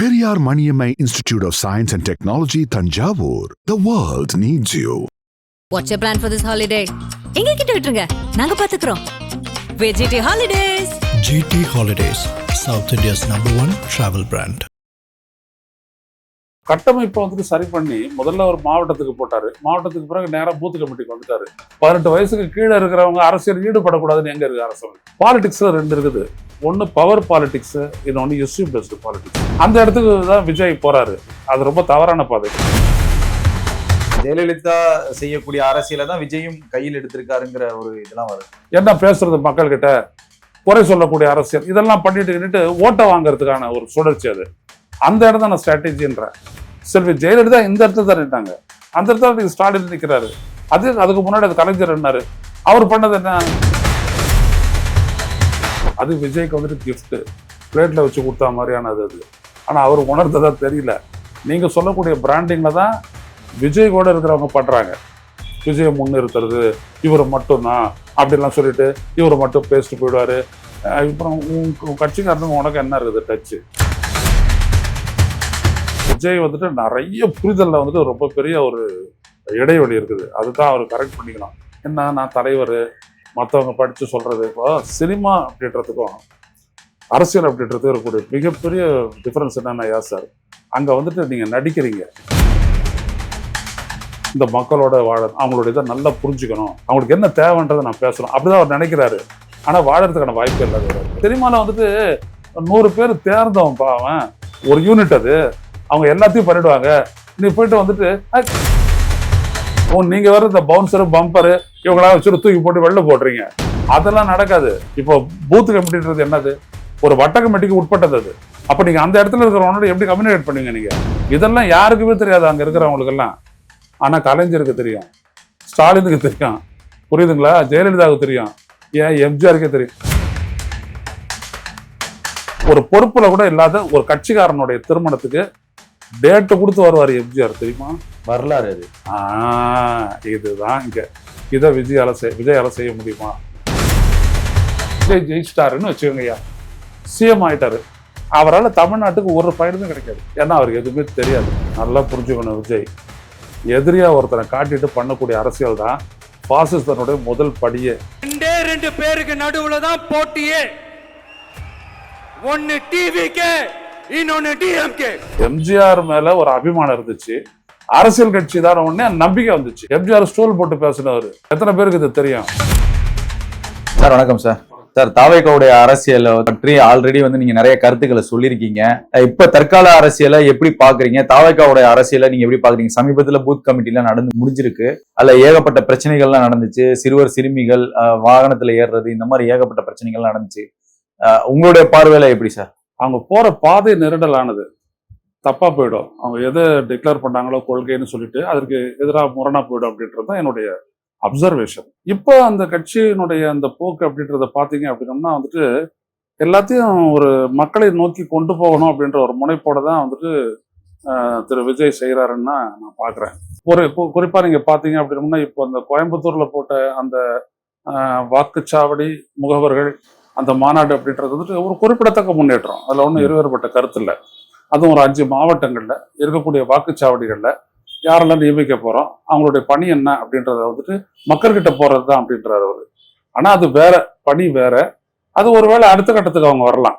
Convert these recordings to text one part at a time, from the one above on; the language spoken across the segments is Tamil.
Periyar Maniammai Institute of Science and Technology, Tanjavur. The world needs you. What's your plan for this holiday எங்க கிட்ட விட்டுருங்க நாங்க பாத்துக்கிறோம் VGT holidays GT Holidays, South India's number one travel brand. கட்டமைப்பை வந்துட்டு சரி பண்ணி முதல்ல ஒரு மாவட்டத்துக்கு போட்டாரு. மாவட்டத்துக்கு பிறகு நேரா பூத் கமிட்டிக்கு வந்துட்டாரு. பதினெட்டு வயசுக்கு கீழே இருக்கிறவங்க அரசியல் ஈடுபடக்கூடாதுன்னு எங்க இருக்கு அரசு? பாலிடிக்ஸ்ல ரெண்டு இருக்குது. ஒன்னு பவர் பாலிடிக்ஸ் இன்னொன்னு இஷ்யூ பேஸ்டு பாலிடிக்ஸ் அந்த இடத்துக்கு தான் விஜய் போறாரு. அது ரொம்ப தவறான பாதை. ஜெயலலிதா செய்யக்கூடிய அரசியலை தான் விஜயும் கையில் எடுத்திருக்காருங்கிற ஒரு இதெல்லாம் வருது. என்ன பேசுறது மக்கள்கிட்ட? குறை சொல்லக்கூடிய அரசியல். இதெல்லாம் பண்ணிட்டு ஓட்டை வாங்குறதுக்கான ஒரு சுழற்சி அது. அந்த இடம் தான் நான் ஸ்ட்ராட்டஜின்றேன் செல்வி ஜெயலலிதா இந்த இடத்துல தான் நின்றாங்க. அந்த இடத்துல நீங்க ஸ்டாலின் நிற்கிறாரு அது அதுக்கு முன்னாடி அது கலைஞர் என்னாரு அவர் பண்ணது என்ன? அது விஜய்க்கு வந்துட்டு கிஃப்ட்டு பிளேட்டில் வச்சு கொடுத்தா மாதிரியானது அது ஆனா அவர் உணர்ந்ததாக தெரியல. நீங்க சொல்லக்கூடிய பிராண்டிங்கில் தான் விஜய் கூட இருக்கிறவங்க பண்றாங்க. விஜயை முன்னிறுத்துறது இவர் மட்டும்தான் அப்படிலாம் சொல்லிட்டு இவரை மட்டும் பேசிட்டு போயிடுவாரு. அப்புறம் உன் கட்சிக்காரனுக்கு உனக்கு என்ன இருக்குது டச்சு விஜய் வந்துட்டு நிறைய புரிதலில் வந்துட்டு ரொம்ப பெரிய ஒரு இடைவெளி இருக்குது. அதுதான் அவர் கரெக்ட் பண்ணிக்கலாம் என்ன நான் தலைவர் மற்றவங்க படித்து சொல்கிறது இப்போ சினிமா அப்படின்றதுக்கும் அரசியல் அப்படின்றதுக்கும் இருக்கக்கூடிய மிகப்பெரிய டிஃப்ரென்ஸ் என்னென்ன யா சார்? அங்கே வந்துட்டு நீங்கள் நடிக்கிறீங்க. இந்த மக்களோட வாழ அவங்களுடைய இதை நல்லா புரிஞ்சுக்கணும். அவங்களுக்கு என்ன தேவைன்றதை நான் பேசணும். அப்படிதான் அவர் நினைக்கிறாரு. ஆனால் வாழறதுக்கான வாய்ப்பு இல்லாத சினிமாவில் வந்துட்டு நூறு பேர் தேர்ந்தவன் பாவன் ஒரு யூனிட் அது. அவங்க எல்லாத்தையும் பண்ணிடுவாங்க. நீ போயிட்டு வந்துட்டு நீங்க வர இந்த பவுன்சரு பம்பரு இவங்களாம் வச்சுட்டு தூக்கி போட்டு வெளில போடுறீங்க. அதெல்லாம் நடக்காது. இப்போ பூத் கமிட்டின்றது என்னது? ஒரு வட்ட கமிட்டிக்கு உட்பட்டது அது. அப்ப நீங்க அந்த இடத்துல இருக்கிறவனோட எப்படி கம்யூனிகேட் பண்ணுவீங்க நீங்க? இதெல்லாம் யாருக்குமே தெரியாது அங்க இருக்கிறவங்களுக்கெல்லாம். ஆனா கலைஞருக்கு தெரியும். ஸ்டாலினுக்கு தெரியும். புரியுதுங்களா? ஜெயலலிதாவுக்கு தெரியும். ஏன்? எம்ஜிஆருக்கே தெரியும். ஒரு பொறுப்பில் கூட இல்லாத ஒரு கட்சிக்காரனுடைய திருமணத்துக்கு டேட்டு கொடுத்து வருவார் எம்ஜிஆர் தெரியுமா? வரலாறு அது. ஆ, இதுதான் இங்க. இதை விஜயால செய் விஜயால செய்ய முடியுமா? விஜய் ஜெயிச்சிட்டாருன்னு வச்சுக்கோங்கய்யா. சிஎம் ஆயிட்டாரு. அவரால் தமிழ்நாட்டுக்கு ஒரு பயனுமே கிடைக்காது. ஏன்னா அவருக்கு எதுவுமே தெரியாது. நல்லா புரிஞ்சுக்கணும் விஜய். எதிரியா ஒருத்தனை காட்டிட்டு பண்ணக்கூடிய அரசியல் தான் பாசிஸ்தனுடைய முதல் படியே. ரெண்டே ரெண்டு பேருக்கு நடுவுல தான் போட்டியே. ஒன்னு டிவிக்கு இன்னொன்னு டிஎம்கே எம்ஜிஆர் மேல ஒரு அபிமானம் இருந்துச்சு. அரசியல் கட்சி தான் உடனே நம்பிக்கை வந்துச்சு. எம்ஜிஆர் ஸ்டூல் போட்டு பேசினவர். எத்தனை பேருக்கு இது தெரியும்? சார் வணக்கம் சார். சார் தாவேக்காவுடைய அரசியலை பற்றி ஆல்ரெடி வந்து நீங்க நிறைய கருத்துக்களை சொல்லியிருக்கீங்க. இப்ப தற்கால அரசியலை எப்படி பாக்குறீங்க தாவேக்காவுடைய அரசியலை நீங்க எப்படி பாக்குறீங்க சமீபத்துல பூத் கமிட்டில நடந்து முடிஞ்சிருக்கு. அதுல ஏகப்பட்ட பிரச்சனைகள்லாம் நடந்துச்சு. சிறுவர் சிறுமிகள் வாகனத்துல ஏறுறது இந்த மாதிரி ஏகப்பட்ட பிரச்சனைகள் நடந்துச்சு. உங்களுடைய பார்வையில எப்படி சார்? அவங்க போகிற பாதை நெருடலானது. தப்பாக போயிடும். அவங்க எதை டிக்ளேர் பண்ணாங்களோ கொள்கைன்னு சொல்லிட்டு அதற்கு எதிராக முரணாக போயிடும் அப்படின்றது தான் என்னுடைய அப்சர்வேஷன் இப்போ அந்த கட்சியினுடைய அந்த போக்கு அப்படின்றத பார்த்தீங்க அப்படின்னம்னா வந்துட்டு எல்லாத்தையும் ஒரு மக்களை நோக்கி கொண்டு போகணும் அப்படின்ற ஒரு முனைப்போட தான் வந்துட்டு திரு விஜய் செய்கிறாருன்னு நான் பார்க்குறேன். ஒரு குறிப்பாக நீங்கள் பார்த்தீங்க அப்படின்னா இப்போ அந்த கோயம்புத்தூரில் போட்ட அந்த வாக்குச்சாவடி முகவர்கள் அந்த மாநாடு அப்படின்றது வந்துட்டு ஒரு குறிப்பிடத்தக்க முன்னேற்றம். அதில் ஒன்றும் இருவேறுபட்ட கருத்து இல்லை அதுவும் ஒரு அஞ்சு மாவட்டங்களில் இருக்கக்கூடிய வாக்குச்சாவடிகளில் யாரெல்லாம் நியமிக்க போகிறோம் அவங்களுடைய பணி என்ன அப்படின்றத வந்துட்டு மக்கள்கிட்ட போகிறது தான் அப்படின்றார் அவர். ஆனால் அது வேற பணி வேற. அது ஒருவேளை அடுத்த கட்டத்துக்கு அவங்க வரலாம்.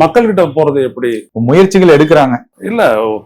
மக்கள்கிட்ட போறது எப்படி? முயற்சிகள் எடுக்கிறாங்க. இல்ல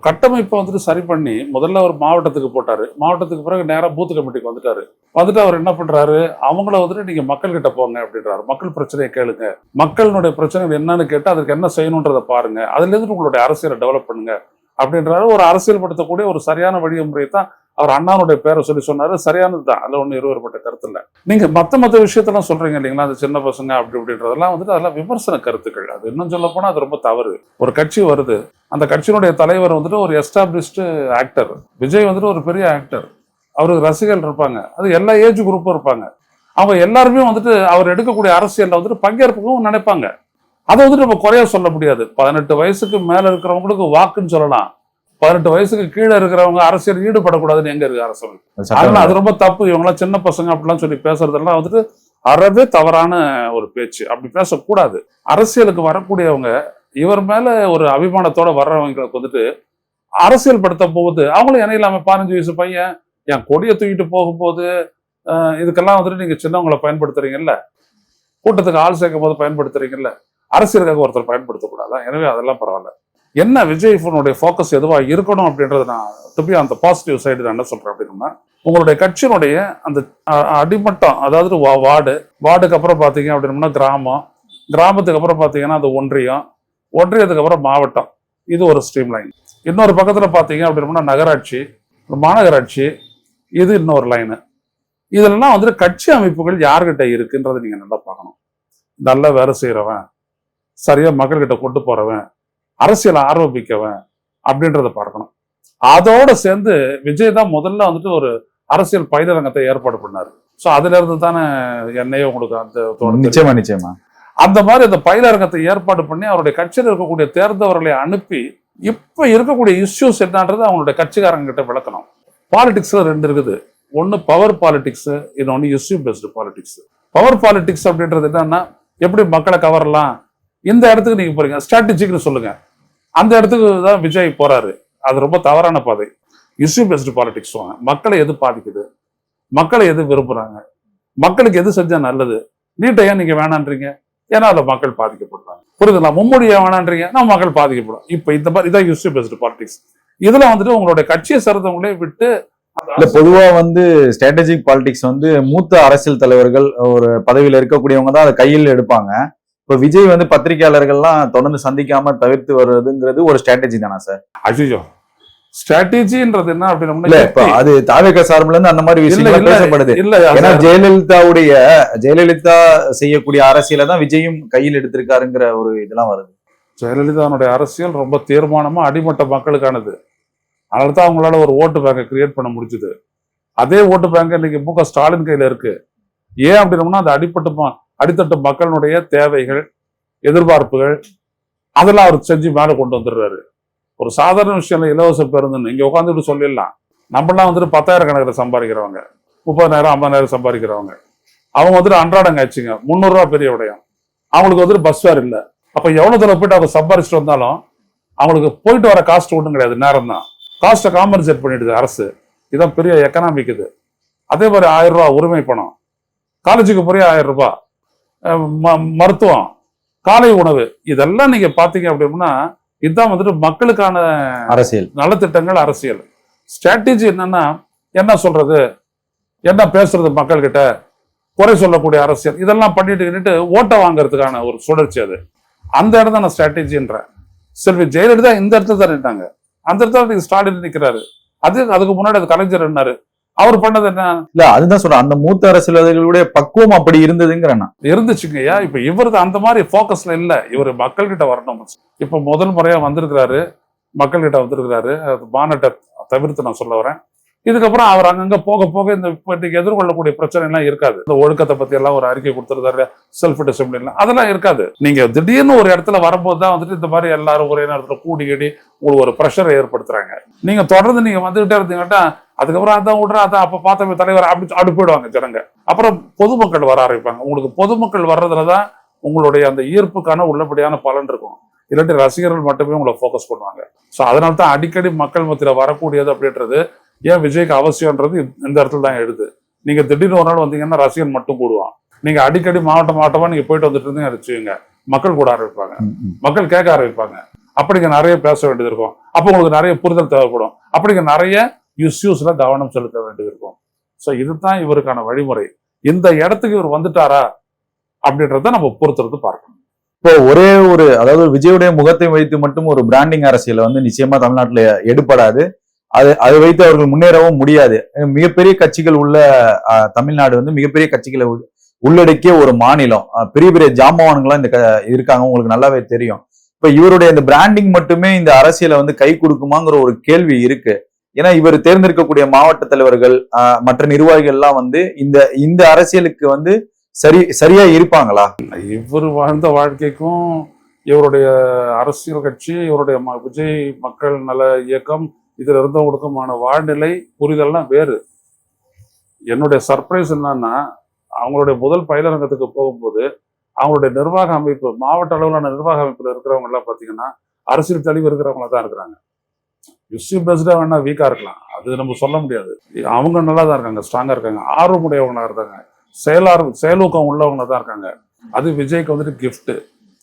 கட்டமைப்பை வந்துட்டு சரி பண்ணி முதல்ல ஒரு மாவட்டத்துக்கு போட்டாரு. மாவட்டத்துக்கு பிறகு நேரா பூத் கமிட்டிக்கு வந்துட்டாரு. வந்துட்டு அவர் என்ன பண்றாரு? அவங்கள வந்துட்டு நீங்க மக்கள்கிட்ட போங்க அப்படின்றாரு. மக்கள் பிரச்சனையை கேளுங்க. மக்களுடைய பிரச்சனைகள் என்னன்னு கேட்டு அதுக்கு என்ன செய்யணுன்றதை பாருங்க. அதுல இருந்து உங்களுடைய அரசியலை டெவலப் பண்ணுங்க அப்படின்றாரு. ஒரு அரசியல் படுத்தக்கூடிய ஒரு சரியான வழிமுறையை தான் அவர் அண்ணாவுடைய பேரை சொல்லி சொன்னாரு. சரியானது தான் அதுல ஒன்றும் இருவருப்பட்ட கருத்து இல்லை. நீங்க மற்ற மற்ற விஷயத்தெல்லாம் சொல்றீங்க இல்லைங்களா? அந்த சின்ன பசங்க அப்படி இப்படின்றதெல்லாம் வந்துட்டு அதெல்லாம் விமர்சன கருத்துக்கள். அது இன்னும் சொல்ல போனால் அது ரொம்ப தவறு. ஒரு கட்சி வருது. அந்த கட்சியினுடைய தலைவர் வந்துட்டு ஒரு எஸ்டாப்ளிஷ்டு ஆக்டர் விஜய் வந்துட்டு ஒரு பெரிய ஆக்டர் அவருக்கு ரசிகர்கள் இருப்பாங்க. அது எல்லா ஏஜ் குரூப்பும் இருப்பாங்க. அவங்க எல்லாருமே வந்துட்டு அவர் எடுக்கக்கூடிய அரசியலில் வந்துட்டு பங்கேற்புக்கும் நினைப்பாங்க. அதை வந்துட்டு நம்ம குறைய சொல்ல முடியாது. பதினெட்டு வயசுக்கு மேலே இருக்கிறவங்களுக்கு வாக்குன்னு சொல்லலாம். பதினெட்டு வயசுக்கு கீழே இருக்கிறவங்க அரசியல் ஈடுபடக்கூடாதுன்னு எங்க இருக்கு அரசியல் அதனால அது ரொம்ப தப்பு. இவங்களாம் சின்ன பசங்க அப்படிலாம் சொல்லி பேசுறதெல்லாம் வந்துட்டு அறவே தவறான ஒரு பேச்சு. அப்படி பேசக்கூடாது. அரசியலுக்கு வரக்கூடியவங்க இவர் மேல ஒரு அபிமானத்தோட வர்றவங்களுக்கு வந்துட்டு அரசியல் படுத்த போகுது. அவங்களும் என்ன இல்லாம பதினஞ்சு வயசு பையன் என் கொடியை தூக்கிட்டு போகும்போது இதுக்கெல்லாம் வந்துட்டு நீங்க சின்னவங்களை பயன்படுத்துறீங்கல்ல? கூட்டத்துக்கு ஆள் சேர்க்கும் போது பயன்படுத்துறீங்கல்ல? அரசியலுக்காக ஒருத்தர் பயன்படுத்தக்கூடாதா? எனவே அதெல்லாம் பரவாயில்ல. என்ன விஜய் ஃபோனுடைய ஃபோக்கஸ் எதுவாக இருக்கணும் அப்படின்றத நான் திருப்பி அந்த பாசிட்டிவ் சைடு நான் என்ன சொல்கிறேன் அப்படின்னா உங்களுடைய கட்சியினுடைய அந்த அடிமட்டம் அதாவது வா- வார்டு வார்டுக்கு அப்புறம் பார்த்தீங்க அப்படின்னா கிராமம் கிராமத்துக்கு அப்புறம் பார்த்தீங்கன்னா அது ஒன்றியம் ஒன்றியத்துக்கு அப்புறம் மாவட்டம். இது ஒரு ஸ்ட்ரீம் லைன் இன்னொரு பக்கத்தில் பார்த்தீங்க அப்படின்னா நகராட்சி மாநகராட்சி இது இன்னொரு லைனு இதெல்லாம் வந்துட்டு கட்சி அமைப்புகள் யார்கிட்ட இருக்குன்றதை நீங்கள் நல்லா பார்க்கணும். நல்லா வேலை செய்கிறவன் சரியாக மக்கள்கிட்ட கொண்டு போகிறவன் அரசியல் ஆரோபிக்கவன் அப்படின்றத பார்க்கணும். அதோட சேர்ந்து விஜய் தான் முதல்ல வந்துட்டு ஒரு அரசியல் பயிலரங்கத்தை ஏற்பாடு பண்ணாரு. ஸோ அதுல இருந்து தானே என்னையே உங்களுக்கு அந்த. நிச்சயமா நிச்சயமா. அந்த மாதிரி அந்த பயிலரங்கத்தை ஏற்பாடு பண்ணி அவருடைய கட்சியில் இருக்கக்கூடிய தேர்ந்தவர்களை அனுப்பி இப்ப இருக்கக்கூடிய இஷ்யூஸ் என்னன்றது அவங்களுடைய கட்சிக்காரங்க கிட்ட விளக்கணும். பாலிடிக்ஸ்ல ரெண்டு இருக்குது. ஒன்னு பவர் பாலிடிக்ஸ் இன்னொன்னு issue based politics power politics அப்படின்றது என்னன்னா எப்படி மக்களை கவரலாம்? இந்த இடத்துக்கு நீங்க போறீங்க. ஸ்ட்ராட்டஜிக்னு சொல்லுங்க. அந்த இடத்துக்கு தான் விஜய் போறாரு. அது ரொம்ப தவறான பாதை. இஷ்யூ பேஸ்டு பாலிடிக்ஸ் வாங்க. மக்களை எது பாதிக்குது? மக்களை எது விரும்புறாங்க? மக்களுக்கு எது செஞ்சா நல்லது? நீட்டை ஏன் நீங்க வேணான்றீங்க? ஏன்னா அதுல மக்கள் பாதிக்கப்படுறாங்க. புரியுதுங்களா மும்மொழி வேணான்றீங்க? நான் மக்கள் பாதிக்கப்படும் இப்ப இந்த மாதிரி இதான் இஷ்யூ பேஸ்டு பாலிடிக்ஸ் இதுல வந்துட்டு உங்களுடைய கட்சியை சேர்ந்தவங்களே விட்டு இல்ல பொதுவா வந்து ஸ்ட்ராட்டஜிக் பாலிடிக்ஸ் வந்து மூத்த அரசியல் தலைவர்கள் ஒரு பதவியில இருக்கக்கூடியவங்க தான் அதை கையில் எடுப்பாங்க. இப்ப விஜய் வந்து பத்திரிகையாளர்கள்லாம் தொடர்ந்து சந்திக்காம தவிர்த்து வருதுங்கிறது ஒரு ஸ்ட்ராட்டஜி தானா சார் அஜிஜோ ஸ்ட்ராட்டஜின்றது என்ன இல்ல இப்ப அப்படின்னா அது தாவேக சார்புல இருந்து அந்த மாதிரி இல்ல பேசப்படுது. இல்ல ஏன்னா அது- ஜெயலலிதாவுடைய ஜெயலலிதா செய்யக்கூடிய அரசியலை தான் விஜயும் கையில் எடுத்திருக்காருங்கிற ஒரு இதெல்லாம் வருது. ஜெயலலிதாவுடைய அரசியல் ரொம்ப தீர்மானமா அடிமட்ட மக்களுக்கானது. அதனால தான் அவங்களால ஒரு ஓட்டு பேங்கை கிரியேட் பண்ண முடிஞ்சுது. அதே ஓட்டு பேங்க் இன்னைக்கு மு க ஸ்டாலின் கையில இருக்கு. ஏன் அப்படின்னோம்னா அந்த அடிப்பட்ட அடித்தட்டு மக்களுடைய தேவைகள் எதிர்பார்ப்புகள் அதெல்லாம் அவர் செஞ்சு மேலே கொண்டு வந்துடுறாரு. ஒரு சாதாரண விஷயம் இல்லை, இலவச பேருந்துன்னு இங்கே உட்காந்துட்டு சொல்லிடலாம். நம்மளாம் வந்துட்டு பத்தாயிரம் கணக்கில் சம்பாதிக்கிறவங்க முப்பதாயிரம் ஐம்பதாயிரம் சம்பாதிக்கிறவங்க. அவங்க வந்துட்டு அன்றாடம் காய்ச்சிங்க முந்நூறுரூவா பெரிய விடயம். அவங்களுக்கு வந்துட்டு பஸ் வேறு இல்லை. அப்போ எவ்வளோ தூரம் போயிட்டு அவங்க சம்பாரிச்சுட்டு வந்தாலும் அவங்களுக்கு போயிட்டு வர காஸ்ட் ஒன்றும் கிடையாது நேரம் தான். காஸ்ட்டை காம்பன்சேட் பண்ணிடுது அரசு. இதான் பெரிய எக்கனாமிக் இது. அதே மாதிரி ஆயிரம் ரூபா உரிமை பணம். காலேஜுக்கு போறிய ஆயிரம் ரூபாய் மருத்துவம் காலை உணவு இதெல்லாம் நீங்க பாத்தீங்க அப்படின்னா இதுதான் வந்துட்டு மக்களுக்கான அரசியல். நலத்திட்டங்கள் அரசியல். ஸ்ட்ராட்டஜி என்னன்னா என்ன சொல்றது? என்ன பேசுறது மக்கள்கிட்ட? குறை சொல்லக்கூடிய அரசியல். இதெல்லாம் பண்ணிட்டு ஓட்டை வாங்குறதுக்கான ஒரு சுழற்சி அது. அந்த இடம் தான் நான் ஸ்ட்ராட்டஜின்றேன் செல்வி ஜெயலலிதா இந்த இடத்துல தான் நின்றாங்க. அந்த இடத்துல நீங்க ஸ்டாலின் நிக்கிறாரு. அது அதுக்கு முன்னாடி அது கலைஞர் என்னாரு அவர் பண்ணது என்ன? இல்ல அதுதான் சொல்றேன். அந்த மூத்த அரசியல்வாதிகளுடைய பக்குவம் அப்படி இருந்ததுங்கிறேன். இருந்துச்சுங்கய்யா. இப்ப இவருக்கு அந்த மாதிரி போக்கஸ்ல இல்ல. இவர் மக்கள்கிட்ட வரணும். இப்ப முதல் முறையா வந்திருக்கிறாரு. மக்கள்கிட்ட வந்திருக்கிறாரு. மாநாட்டை தவிர்த்து நான் சொல்ல வரேன். இதுக்கப்புறம் அவர் அங்கங்க போக போக இந்த இன்னைக்கு எதிர்கொள்ளக்கூடிய பிரச்சனை எல்லாம் இருக்காது. இந்த ஒழுக்கத்தை பத்தி எல்லாம் ஒரு அறிக்கை கொடுத்துருந்தாரு. செல்ஃப் டிசிப்ளின் அதெல்லாம் இருக்காது. நீங்க திடீர்னு ஒரு இடத்துல வரும்போது தான் வந்துட்டு இந்த மாதிரி எல்லாரும் ஒரே நேரத்துல கூடி கடி உங்களுக்கு ஒரு ப்ரெஷரை ஏற்படுத்துறாங்க. நீங்க தொடர்ந்து நீங்க வந்துகிட்டே இருந்தீங்கன்னா அதுக்கப்புறம் அதான் விடுறேன் அதான் அப்ப பார்த்த தலைவர் அப்படி அப்படி போயிடுவாங்க ஜனங்க. அப்புறம் பொதுமக்கள் வர ஆரம்பிப்பாங்க உங்களுக்கு பொதுமக்கள் வர்றதுல தான் உங்களுடைய அந்த ஈர்ப்புக்கான உள்ளபடியான பலன் இருக்கும். இல்லாட்டி ரசிகர்கள் மட்டுமே உங்களை ஃபோக்கஸ் பண்ணுவாங்க. ஸோ அதனால தான் அடிக்கடி மக்கள் மத்தியில வரக்கூடியது அப்படின்றது ஏன் விஜய்க்கு அவசியம்ன்றது இந்த இடத்துல தான் எழுது. நீங்க திடீர்னு ஒரு நாள் வந்தீங்கன்னா ரசிகன் மட்டும் கூடுவான். நீங்க அடிக்கடி மாவட்டம் மாவட்டமா நீங்க போயிட்டு வந்துட்டு இருந்தீங்க வச்சுக்கோங்க. மக்கள் கூட ஆரம்பிப்பாங்க. மக்கள் கேட்க ஆரம்பிப்பாங்க. அப்படிங்க நிறைய பேச வேண்டியது இருக்கும். அப்போ உங்களுக்கு நிறைய புரிதல் தேவைப்படும். அப்படிங்க நிறைய இஷ்யூஸ்ல கவனம் செலுத்த வேண்டியது இருக்கும் ஸோ இதுதான் இவருக்கான வழிமுறை. இந்த இடத்துக்கு இவர் வந்துட்டாரா? அப்படின்றத நம்ம பொறுத்துறது பார்க்கணும். இப்போ ஒரே ஒரு அதாவது விஜயுடைய முகத்தை வைத்து மட்டும் ஒரு பிராண்டிங் அரசியலை வந்து நிச்சயமா தமிழ்நாட்டில் எடுபடாது. அது அதை வைத்து அவர்கள் முன்னேறவும் முடியாது. மிகப்பெரிய கட்சிகள் உள்ள தமிழ்நாடு வந்து மிகப்பெரிய கட்சிகளை உள்ளடக்கிய ஒரு மாநிலம். பெரிய பெரிய ஜாம்பவான்கள்லாம் இந்த க- இருக்காங்க. உங்களுக்கு நல்லாவே தெரியும். இப்ப இவருடைய இந்த பிராண்டிங் மட்டுமே இந்த அரசியலை வந்து கை கொடுக்குமாங்கிற ஒரு கேள்வி இருக்கு. ஏன்னா இவர் தேர்ந்தெடுக்கக்கூடிய மாவட்ட தலைவர்கள் அஹ், மற்ற நிர்வாகிகள் எல்லாம் வந்து இந்த இந்த அரசியலுக்கு வந்து சரி சரியா இருப்பாங்களா? இவர் வாழ்ந்த வாழ்க்கைக்கும் இவருடைய அரசியல் கட்சி இவருடைய ம- விஜய் மக்கள் நல இயக்கம் இதுல இருந்தவங்களுக்குமான வாழ்நிலை புரிதல்லாம் வேறு. என்னுடைய சர்ப்ரைஸ் என்னன்னா அவங்களுடைய முதல் பயிலரங்கத்துக்கு போகும்போது அவங்களுடைய நிர்வாக அமைப்பு மாவட்ட அளவிலான நிர்வாக அமைப்புல இருக்கிறவங்க எல்லாம் பாத்தீங்கன்னா அரசியல் தெளிவு இருக்கிறவங்கள தான் இருக்கிறாங்க. யுசி பேஸ்டாக வேணா வீக்காக இருக்கலாம். அது நம்ம சொல்ல முடியாது. அவங்க நல்லா தான் இருக்காங்க ஸ்ட்ராங்காக இருக்காங்க. ஆர்வமுடையவங்களாக இருக்காங்க செயலார் செயலூக்கம் உள்ளவங்க தான் இருக்காங்க. அது விஜய்க்கு வந்துட்டு கிஃப்ட்டு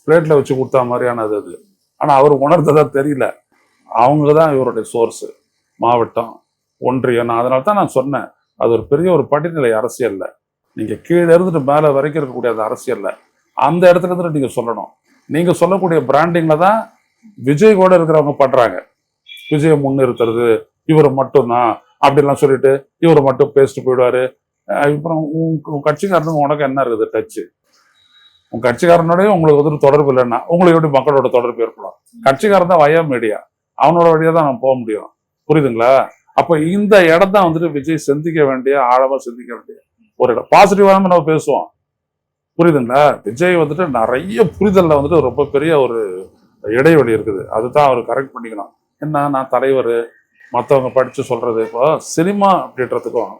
பிளேட்டில் வச்சு கொடுத்தா மாதிரியானது அது. ஆனால் அவர் உணர்ந்ததாக தெரியல. அவங்க தான் இவருடைய சோர்ஸு மாவட்டம் ஒன்றியம் நான் அதனால தான் நான் சொன்னேன். அது ஒரு பெரிய ஒரு படிநிலை அரசியல்ல. நீங்கள் கீழே இருந்துட்டு மேலே வரைக்கும் இருக்கக்கூடிய அந்த அரசியல்ல. அந்த இடத்துல இருந்துட்டு நீங்கள் சொல்லணும். நீங்கள் சொல்லக்கூடிய பிராண்டிங்கில் தான் விஜய் கூட இருக்கிறவங்க பண்ணுறாங்க விஜயை முன்னிறுத்துறது இவர் மட்டும்தான் அப்படிலாம் சொல்லிட்டு இவர் மட்டும் பேசிட்டு போயிடுவாரு. அப்புறம் உன் கட்சிக்காரனுக்கு உனக்கு என்ன இருக்குது டச்சு உன் கட்சிக்காரனோடய உங்களுக்கு வந்து தொடர்பு இல்லைன்னா உங்களுக்கு எப்படி மக்களோட தொடர்பு ஏற்படும்? கட்சிக்காரன் தான் வயா மீடியா அவனோட வழியாக தான் நான் போக முடியும். புரியுதுங்களா? அப்ப இந்த இடம் தான் வந்துட்டு விஜய் சிந்திக்க வேண்டிய ஆழமா சிந்திக்க வேண்டிய ஒரு இடம். பாசிட்டிவாக நம்ம பேசுவோம். புரியுதுங்களா? விஜய் வந்துட்டு நிறைய புரிதல்ல வந்துட்டு ரொம்ப பெரிய ஒரு இடைவெளி இருக்குது. அதுதான் அவர் கரெக்ட் பண்ணிக்கணும். என்ன நான் தலைவர் மற்றவங்க படிச்சு சொல்றது இப்போ சினிமா அப்படின்றதுக்கும்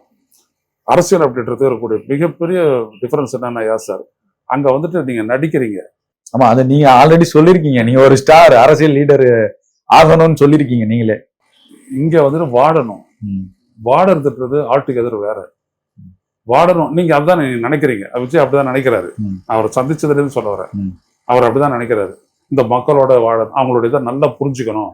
அரசியல் அப்படின்றதுக்கும் இருக்கக்கூடிய மிகப்பெரிய டிஃபரன்ஸ் என்னன்னா யா சார் அங்க வந்துட்டு நீங்க நடிக்கிறீங்க. ஆமா அதை நீங்க ஆல்ரெடி சொல்லிருக்கீங்க நீங்க ஒரு ஸ்டார் அரசியல் லீடர் ஆகணும்னு சொல்லிருக்கீங்க நீங்களே. இங்க வந்துட்டு வாடணும். வாடுறதுன்றது ஆல்டுகெதர் வேற. வாடணும். நீங்க அதுதான் நினைக்கிறீங்க. விஜய் அப்படிதான் நினைக்கிறாரு. அவரை சந்திச்சதுல இருந்து சொல்ல வரேன். அவர் அப்படிதான் நினைக்கிறாரு. இந்த மக்களோட வாழ அவங்களுடைய இதை நல்லா புரிஞ்சுக்கணும்.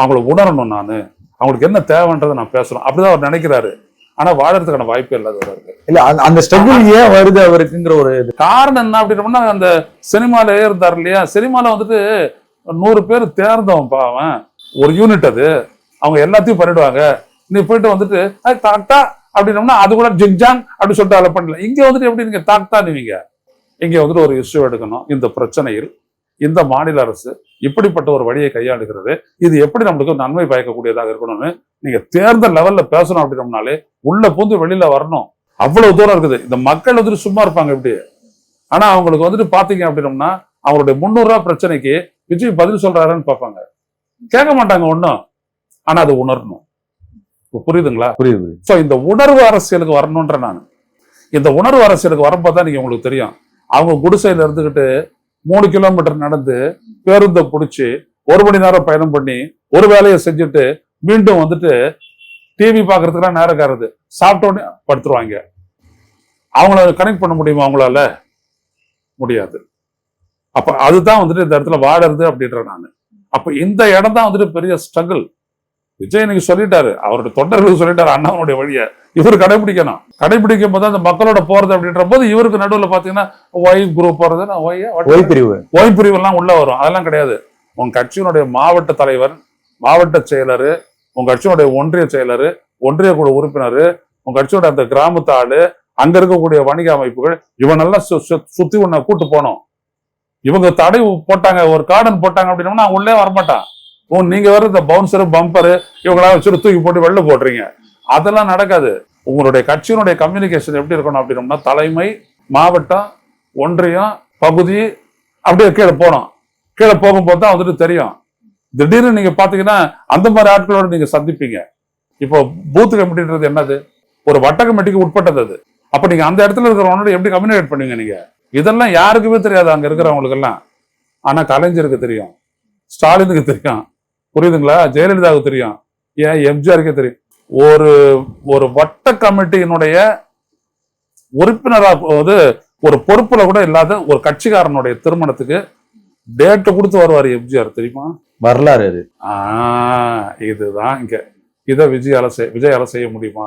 அவங்கள உணரணும் நான். அவங்களுக்கு என்ன தேவைன்றதை நான் பேசணும். அப்படிதான் அவர் நினைக்கிறாரு. ஆனா வாழறதுக்கான வாய்ப்பே இல்லாதவரா இருக்கு இல்ல அந்த- ஸ்ட்ரகிள் ஏன் வருது அவருக்குங்கிற ஒரு காரணம் என்ன அப்படின்னா அந்த சினிமால இருந்தார் இல்லையா? சினிமால வந்துட்டு நூறு பேர் தேர்ந்தவன் பாவன் ஒரு யூனிட் அது. அவங்க எல்லாத்தையும் பண்ணிடுவாங்க. நீ போயிட்டு வந்துட்டு "ஐ, தாக்டா அப்படின்னோம்னா அது கூட ஜிங்ஜாங் அப்படின்னு சொல்லிட்டு அதை பண்ணல. இங்க வந்துட்டு எப்படி நீங்க தாக்டா நீங்க. இங்க வந்துட்டு ஒரு இஷ்யூ எடுக்கணும். இந்த பிரச்சனையில் இந்த மாநில அரசு இப்படிப்பட்ட ஒரு வழியை கையாளுகிறது. இது எப்படி நம்மளுக்கு நன்மை பயக்கக்கூடியதாக இருக்கணும்னு நீங்க தேர்தல் லெவல்ல பேசணும் அப்படின்னோம்னாலே உள்ள பூந்து வெளியில வரணும். அவ்வளவு தூரம் இருக்குது. இந்த மக்கள் வந்துட்டு சும்மா இருப்பாங்க இப்படி. ஆனா அவங்களுக்கு வந்துட்டு பாத்தீங்க அப்படின்னோம்னா அவங்களுடைய முந்நூறு ரூபாய் பிரச்சனைக்கு விஜய் பதில் சொல்றாருன்னு பார்ப்பாங்க. கேட்க மாட்டாங்க ஒண்ணும். ஆனா அது உணரணும். புரியுதுங்களா? புரியுது சோ இந்த உணர்வு அரசியலுக்கு வரணும்ன்ற நான். இந்த உணர்வு அரசியலுக்கு வரும்போது தான் நீங்க உங்களுக்கு தெரியும். அவங்க குடிசையில இருந்துகிட்டு மூணு கிலோமீட்டர் நடந்து பேருந்தை பிடிச்சி ஒரு மணி நேரம் பயணம் பண்ணி ஒரு வேலையை செஞ்சுட்டு மீண்டும் வந்துட்டு டிவி பார்க்கறதுக்குலாம் நேரம் காருது சாப்பிட்டோன்னே படுத்துருவாங்க. அவங்கள கனெக்ட் பண்ண முடியுமா? அவங்களால முடியாது. அப்ப அதுதான் வந்துட்டு இந்த இடத்துல வாடுறது அப்படின்ற நான். அப்ப இந்த இடம் தான் வந்துட்டு பெரிய ஸ்ட்ரகிள் விஜய் இன்னைக்கு சொல்லிட்டாரு. அவருடைய தொண்டர்களுக்கு சொல்லிட்டாரு அண்ணாவுடைய வழியை. இவர் கடைபிடிக்கணும். கடைபிடிக்கும் போது அந்த மக்களோட போறது அப்படின்ற போது இவருக்கு நடுவுல பாத்தீங்கன்னா ஒய் குரூப் போறது ஒய் ஒய் பிரிவு. பிரிவெல்லாம் உள்ள வரும். அதெல்லாம் கிடையாது. உங்க கட்சியினுடைய மாவட்ட தலைவர் மாவட்ட செயலர் உங்க கட்சியினுடைய ஒன்றிய செயலர் ஒன்றிய குழு உறுப்பினர் உங்க கட்சியோட அந்த கிராமத்து ஆளு அங்க இருக்கக்கூடிய வணிக அமைப்புகள் இவனெல்லாம் சுத்தி உன்னை கூட்டு போனோம் இவங்க தடை போட்டாங்க ஒரு கார்டன் போட்டாங்க அப்படின்னா நான் உள்ளே வரமாட்டான். ஓ நீங்க வேற இந்த பவுன்சர் பம்பரு இவங்களா வச்சுட்டு தூக்கி போட்டு வெளில போடுறீங்க. அதெல்லாம் நடக்காது. உங்களுடைய கட்சியினுடைய கம்யூனிகேஷன் எப்படி இருக்கணும் அப்படின்னோம்னா தலைமை மாவட்டம் ஒன்றியம் பகுதி அப்படியே கீழே போனோம் கீழே போகும்போது தான் வந்துட்டு தெரியும். திடீர்னு நீங்க பாத்தீங்கன்னா அந்த மாதிரி ஆட்களோட நீங்க சந்திப்பீங்க. இப்போ பூத் கமிட்டின்றது என்னது? ஒரு வட்ட கமிட்டிக்கு உட்பட்டது அது. அப்ப நீங்க அந்த இடத்துல இருக்கிறவங்களோட எப்படி கம்யூனிகேட் பண்ணுவீங்க நீங்க? இதெல்லாம் யாருக்குமே தெரியாது அங்க இருக்கிறவங்களுக்கு எல்லாம் ஆனா கலைஞருக்கு தெரியும். ஸ்டாலினுக்கு தெரியும். புரியுதுங்களா? ஜெயலலிதாவுக்கு தெரியும். ஏன்? எம்ஜிஆருக்கே தெரியும். ஒரு ஒரு வட்ட கமிட்டியினுடைய உறுப்பினரா போது ஒரு பொறுப்புல கூட இல்லாத ஒரு கட்சிக்காரனுடைய திருமணத்துக்கு டேட்டை கொடுத்து வருவார் எம்ஜிஆர் தெரியுமா? வரலாறு ஆஹ் இதுதான் இங்க. இதை விஜயால செய் விஜயால செய்ய முடியுமா?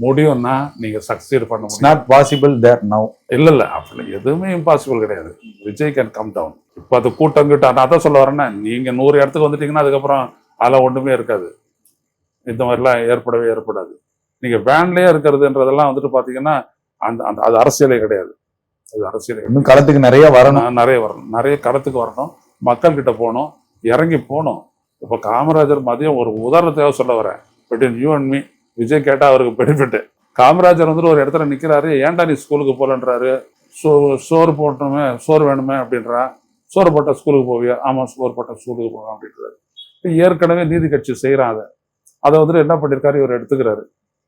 முடியும்னா நீங்க சக்சீட் பண்ண முடியும். நாட் பாசிபிள் தேர் நவ் இல்ல இல்ல அப்படி எதுவுமே இம்பாசிபிள் கிடையாது. விஜய் கேன் கம் டவுன் இப்போ அது கூட்டம் கிட்ட நான் அதான் சொல்ல வரேன்னா நீங்க நூறு இடத்துக்கு வந்துட்டீங்கன்னா அதுக்கப்புறம் அதெல்லாம் ஒண்ணுமே இருக்காது. இந்த மாதிரிலாம் ஏற்படவே ஏற்படாது. நீங்க வேன்லயே இருக்கிறதுன்றதெல்லாம் வந்துட்டு பாத்தீங்கன்னா அந்த அந்த அது அரசியலே கிடையாது. அது அரசியலே. இன்னும் களத்துக்கு நிறைய வரணும். நிறைய வரணும். நிறைய கடத்துக்கு வரணும். மக்கள் கிட்ட போகணும். இறங்கி போகணும். இப்போ காமராஜர் மதியம் ஒரு உதாரணத்தையாக சொல்ல வரேன். Between you and me Vijay கேட்டா அவருக்கு பெனிஃபிட் காமராஜர் வந்துட்டு ஒரு இடத்துல நிக்கிறாரு ஏன்டா நீ ஸ்கூலுக்கு போகலன்றாரு சோ சோறு போட்டோமே சோறு வேணுமே அப்படின்றா. சோறு போட்டா ஸ்கூலுக்கு போவியா? ஆமா சோறு போட்டா ஸ்கூலுக்கு போகலாம் அப்படின்றாரு. ஏற்கனவே நீதி கட்சி செய்யறான் அதை. அதை வந்துட்டு என்ன பண்ணிருக்காரு? இவர் எடுத்துக்கிறாரு.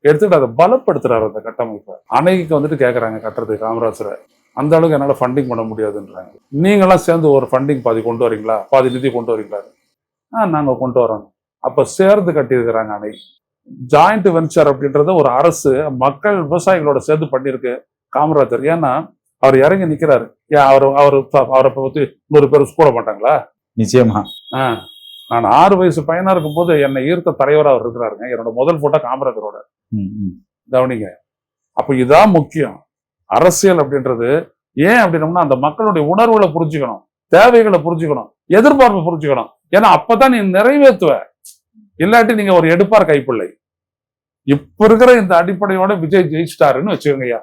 எடுத்துக்கிட்டு அதை பலப்படுத்துறாரு அந்த கட்டமைப்பை. அணைக்கு வந்துட்டு கேட்கறாங்க கட்டுறதுக்கு காமராஜரை. அந்த அளவுக்கு என்னால் ஃபண்டிங் பண்ண முடியாதுன்றாங்க. நீங்களாம் சேர்ந்து ஒரு ஃபண்டிங் பாதி கொண்டு வரீங்களா? பாதி நிதி கொண்டு வரீங்களா? ஆ நாங்கள் கொண்டு வரோம். அப்போ சேர்ந்து கட்டியிருக்கிறாங்க அணை ஜாயிண்ட் வெஞ்சர் அப்படின்றத ஒரு அரசு மக்கள் விவசாயிகளோட சேர்ந்து பண்ணியிருக்கு காமராஜர். ஏன்னா அவர் இறங்கி நிற்கிறாரு ஏன் அவர் அவர் அவரை பற்றி நூறு பேர் கூட மாட்டாங்களா? நிச்சயமா. ஆ நான் ஆறு வயசு பையனா இருக்கும்போது என்னை ஈர்த்த தலைவராக அவர் இருக்கிறாருங்க. என்னோட முதல் போட்டோ காமராஜரோட. கவனிங்க. அப்போ இதான் முக்கியம். அரசியல் அப்படின்றது ஏன் அப்படின்னம்னா அந்த மக்களுடைய உணர்வுகளை புரிஞ்சுக்கணும். தேவைகளை புரிஞ்சுக்கணும். எதிர்பார்ப்பை புரிஞ்சுக்கணும். ஏன்னா அப்பதான் நீ நிறைவேற்றுவ. இல்லாட்டி நீங்க ஒரு எடுப்பார் கைப்பிள்ளை. இப்ப இருக்கிற இந்த அடிப்படையோட விஜய் ஜெயிச்சிட்டாருன்னு வச்சுக்கோங்கய்யா.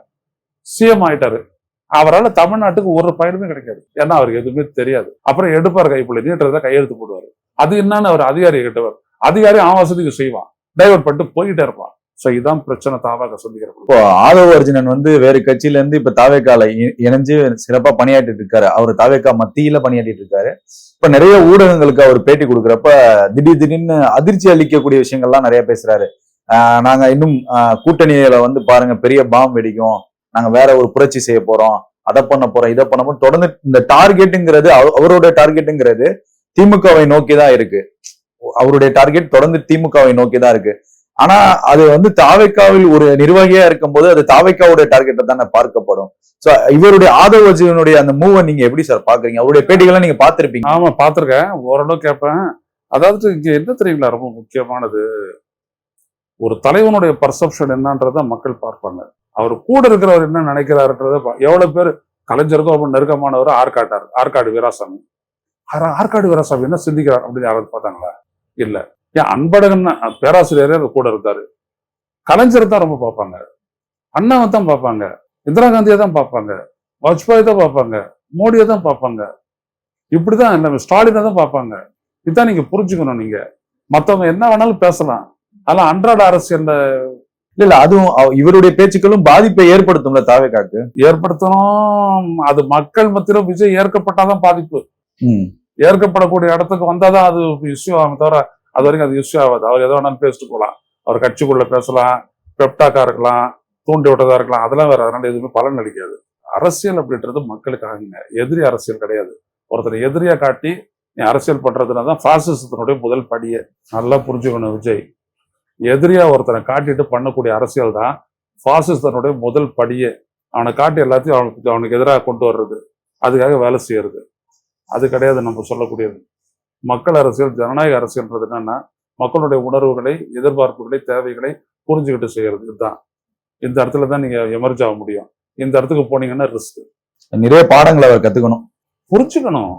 சிஎம் ஆயிட்டாரு. அவரால் தமிழ்நாட்டுக்கு ஒரு பயனுமே கிடைக்காது. ஏன்னா அவருக்கு எதுவுமே தெரியாது. அப்புறம் எடுப்பார் கைப்பிள்ளை நீட்டுறத கையெழுத்து போடுவார். அது என்னன்னு அவர் அதிகாரி கிட்டவர் அதிகாரி ஆவாசத்துக்கு செய்வான். டைவர்ட் பண்ணிட்டு போயிட்டே இருப்பான். சோ இதான் பிரச்சனை தாவாக சொல்லிக்கிறப்ப இப்போ ஆதவ அர்ஜுனன் வந்து வேறு கட்சியில இருந்து இப்ப தாவேக்கால இ- இணைஞ்சு சிறப்பா பணியாற்றிட்டு இருக்காரு. அவர் தாவேக்கா மத்தியில பணியாற்றிட்டு இருக்காரு. இப்ப நிறைய ஊடகங்களுக்கு அவர் பேட்டி கொடுக்குறப்ப திடீர் திடீர்னு அதிர்ச்சி அளிக்கக்கூடிய விஷயங்கள்லாம் நிறைய பேசுறாரு. ஆஹ் நாங்க இன்னும் கூட்டணியில வந்து பாருங்க பெரிய பாம் வெடிக்கும். நாங்க வேற ஒரு புரட்சி செய்ய போறோம். அதை பண்ண போறோம் இதை பண்ண போறோம் தொடர்ந்து இந்த டார்கெட்டுங்கிறது அவரோட டார்கெட்டுங்கிறது திமுகவை நோக்கி தான் இருக்கு. அவருடைய டார்கெட் தொடர்ந்து திமுகவை நோக்கி தான் இருக்கு. ஆனா அது வந்து தாவைக்காவில் ஒரு நிர்வாகியா இருக்கும் போது அது தாவைக்காவுடைய டார்கெட்டை தானே பார்க்கப்படும். சோ இவருடைய ஆதவ அர்ஜுனனுடைய அந்த மூவை நீங்க எப்படி சார் பாக்குறீங்க அவருடைய பேட்டிகளை நீங்க பாத்திருப்பீங்க ஆமா பாத்திருக்கேன் ஓரளவு கேட்பேன். அதாவது இங்க என்ன தெரியுங்களா? ரொம்ப முக்கியமானது. ஒரு தலைவனுடைய பர்செப்ஷன் என்னன்றத மக்கள் பார்ப்பாங்க. அவர் கூட இருக்கிறவர் என்ன நினைக்கிறாருன்றத எவ்வளவு பேர் கலைஞருக்கும் ரொம்ப நெருக்கமானவர் ஆற்காட்டார் ஆற்காடு வீராசாமி. ஆற்காடு வீராசாமி என்ன சிந்திக்கிறார் அப்படின்னு யாராவது பார்த்தாங்களா? இல்ல. ஏன் அன்பழகன் பேராசிரியரே கூட இருந்தாரு கலைஞர் தான் ரொம்ப பார்ப்பாங்க. அண்ணாவை தான் பார்ப்பாங்க. இந்திரா காந்தியை தான் பார்ப்பாங்க. வாஜ்பாய் தான் பார்ப்பாங்க. மோடியை தான் பார்ப்பாங்க. இப்படிதான் எல்லாமே ஸ்டாலினை தான் பார்ப்பாங்க. இதான் நீங்க புரிஞ்சுக்கணும் நீங்க. மத்தவங்க என்ன வேணாலும் பேசலாம். அதெல்லாம் அன்றாட அரசியல்ல இல்ல இல்ல அதுவும் இவருடைய பேச்சுக்களும் பாதிப்பை ஏற்படுத்தும்ல தாவேக்காக்கு ஏற்படுத்தணும். அது மக்கள் மத்தியில விஜய் ஏற்கப்பட்டாதான் பாதிப்பு. ஏற்கப்படக்கூடிய இடத்துக்கு வந்தாதான் அது இஷ்யூ ஆகும் தவிர அது வரைக்கும் அது இஷ்யூ ஆகாது. அவர் எதோ வேணாலும் பேசிட்டு போகலாம். அவர் கட்சிக்குள்ள பேசலாம் பெப்டாக்கா இருக்கலாம் தூண்டி விட்டதா இருக்கலாம் அதெல்லாம் வேற. அதனால எதுவுமே பலன் அளிக்காது. அரசியல் அப்படின்றது மக்களுக்காகங்க. எதிரி அரசியல் கிடையாது. ஒருத்தரை எதிரியா காட்டி நீ அரசியல் பண்ணுறதுனா தான் ஃபாசிசத்தினுடைய முதல் படியே. நல்லா புரிஞ்சுக்கணும் விஜய். எதிரியா ஒருத்தனை காட்டிட்டு பண்ணக்கூடிய அரசியல் தான் ஃபாசிசத்தினுடைய முதல் படியே. அவனை காட்டி எல்லாத்தையும் அவனுக்கு அவனுக்கு எதிராக கொண்டு வர்றது. அதுக்காக வேலை செய்யறது. அது கிடையாது நம்ம சொல்லக்கூடியது. மக்கள் அரசியல் ஜனநாயக அரசியல்ன்றது என்னன்னா மக்களுடைய உணர்வுகளை எதிர்பார்ப்புகளை தேவைகளை புரிஞ்சுக்கிட்டு செய்யறது. இதுதான். இந்த இடத்துல தான் நீங்க எமர்ஜ் ஆக முடியும். இந்த இடத்துக்கு போனீங்கன்னா ரிஸ்க் நிறைய பாடங்களை அவர் கத்துக்கணும். புரிஞ்சுக்கணும்.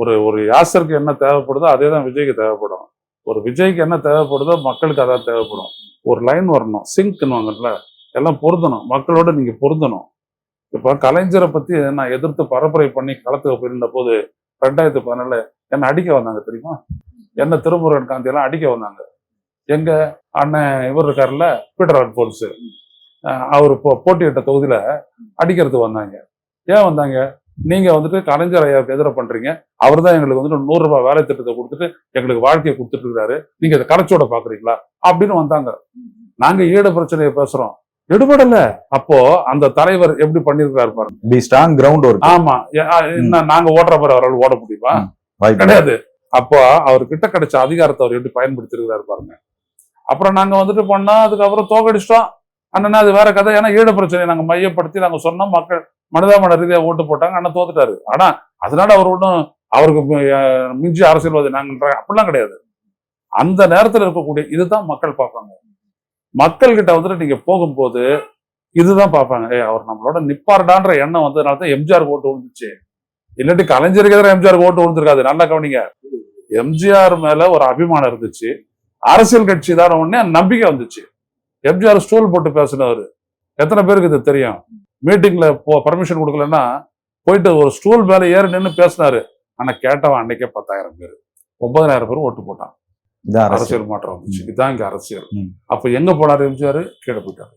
ஒரு ஒரு யாசருக்கு என்ன தேவைப்படுதோ அதே தான் விஜய்க்கு தேவைப்படும். ஒரு விஜய்க்கு என்ன தேவைப்படுதோ மக்களுக்கு அதான் தேவைப்படும். ஒரு லைன் வரணும். சிங்க்னுவாங்கல்ல எல்லாம் பொருந்தணும். மக்களோட நீங்க பொருந்தணும். இப்ப கலைஞரை பத்தி நான் எதிர்த்து பரப்புரை பண்ணி களத்துக்கு போயிருந்த போது ரெண்டாயிரத்தி பதினாலுல என்ன அடிக்க வந்தாங்க தெரியுமா? என்ன திருமுருகன் காந்தி எல்லாம் அடிக்க வந்தாங்க. எங்க அண்ணன் இவர் இருக்காருல்ல பீட்டர் அல்போன்ஸ் அவர் போ- போட்டியிட்ட தொகுதியில அடிக்கிறதுக்கு வந்தாங்க. ஏன் வந்தாங்க? நீங்க வந்துட்டு கலைஞர் ஐயாவுக்கு எதிர பண்றீங்க. அவர் தான் எங்களுக்கு வந்துட்டு நூறு ரூபாய் வேலை திட்டத்தை கொடுத்துட்டு எங்களுக்கு வாழ்க்கையை கொடுத்துட்டு இருக்காரு. நீங்க இதை கரைச்சோட பாக்குறீங்களா? அப்படின்னு வந்தாங்க. நாங்க ஈடு பிரச்சனையை பேசுறோம். எடுபடல. அப்போ அந்த தலைவர் எப்படி பண்ணிருக்காரு பாருங்க. பி ஸ்ட்ராங் கிரவுண்ட் ஆமா. நாங்க ஓடுற மாதிரி அவரால் ஓட முடியுமா? கிடையாது. அப்போ அவர்கிட்ட கிடைச்ச அதிகாரத்தை அவர் எப்படி பயன்படுத்திருக்காரு பாருங்க. அப்புறம் நாங்க வந்துட்டு பண்ணா அதுக்கப்புறம் தோக்கடிச்சிட்டோம். அண்ணனா அது வேற கதை. ஏன்னா ஈழ பிரச்சனையை நாங்க மையப்படுத்தி நாங்க சொன்னோம். மக்கள் மனிதாமன ரீதியா ஓட்டு போட்டாங்க. அண்ணன் தோத்துட்டாரு. ஆனா அதனால அவர் ஒன்றும் அவருக்கு மிஞ்சி அரசியல்வாதி நாங்கன்ற அப்படிலாம் கிடையாது. அந்த நேரத்துல இருக்கக்கூடிய இதுதான் மக்கள் பார்ப்பாங்க. மக்கள் கிட்ட வந்துட்டு நீங்க போகும்போது இதுதான் பார்ப்பாங்க. ஏ அவர் நம்மளோட நிப்பார்டான்ற எண்ணம் வந்ததுனால தான் எம்ஜிஆர் ஓட்டு விழுந்துச்சு. இல்லாட்டி கலைஞருக்கு எதிராக எம்ஜிஆர் ஓட்டு விழுந்திருக்காது. நல்லா கவனிங்க. எம்ஜிஆர் மேல ஒரு அபிமானம் இருந்துச்சு. அரசியல் கட்சி தான் உடனே நம்பிக்கை வந்துச்சு. எம்ஜிஆர் ஸ்டூல் போட்டு பேசினவர். எத்தனை பேருக்கு இது தெரியும்? மீட்டிங்ல போ பர்மிஷன் கொடுக்கலன்னா போயிட்டு ஒரு ஸ்டூல் மேல ஏறி நின்று பேசினாரு. ஆனா கேட்டவன் அன்னைக்கே பத்தாயிரம் பேர். ஒன்பதாயிரம் பேர் ஓட்டு போட்டான். அரசியல். மாற்றம் வந்துச்சு. இதுதான் இங்க அரசியல். அப்ப எங்க போனாரு எம்ஜிஆர் கீழே போயிட்டாரு.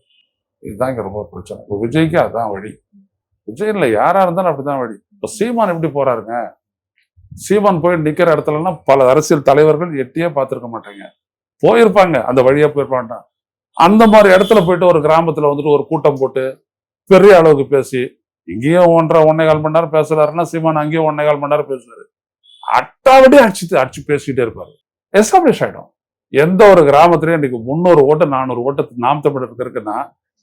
இதுதான் இங்க ரொம்ப பிரச்சனை. விஜய்க்கு அதான் வழி. விஜய் இல்ல யாரா இருந்தாலும் அப்படிதான் வழி. இப்போ சீமான் எப்படி போறாருங்க? சீமான் போய் நிக்கிற இடத்துலலாம் பல அரசியல் தலைவர்கள் எட்டியே பார்த்திருக்க மாட்டாங்க. போயிருப்பாங்க அந்த வழியா போயிருப்பாங்க. அந்த மாதிரி இடத்துல போயிட்டு ஒரு கிராமத்துல வந்துட்டு ஒரு கூட்டம் போட்டு பெரிய அளவுக்கு பேசி இங்கேயும் ஒன்றரை ஒன்னே கால் மணி நேரம் பேசுறாருன்னா சீமான் அங்கேயும் ஒன்னே கால் மணி நேரம் பேசுறாரு அட்டாவடி அடிச்சு அடிச்சு பேசிக்கிட்டே இருப்பாரு. எஸ்டாப்ளிஷ் ஆகிடும் எந்த ஒரு கிராமத்திலையும் இன்னைக்கு முந்நூறு ஓட்டு நானூறு ஓட்டு நாம் தமிழருக்கு இருக்குன்னா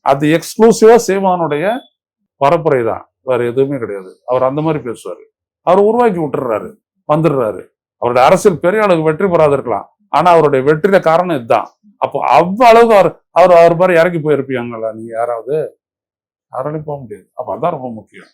அது எக்ஸ்க்ளூசிவா சீமானுடைய பரப்புரை தான் வேற எதுவுமே கிடையாது. அவர் அந்த மாதிரி பேசுவாரு. அவர் உருவாக்கி விட்டுறாரு வந்துடுறாரு அவருடைய அரசியல் பெரிய அளவுக்கு வெற்றி பெறாது இருக்கலாம் ஆனா அவருடைய வெற்றியில காரணம் இதுதான். அப்போ அவ்வளவு அவர் அவர் அவர் மாதிரி இறங்கி போயிருப்பீங்களா நீங்க யாராவது? யாராலையும் போக முடியாது. அப்ப அதான் ரொம்ப முக்கியம்.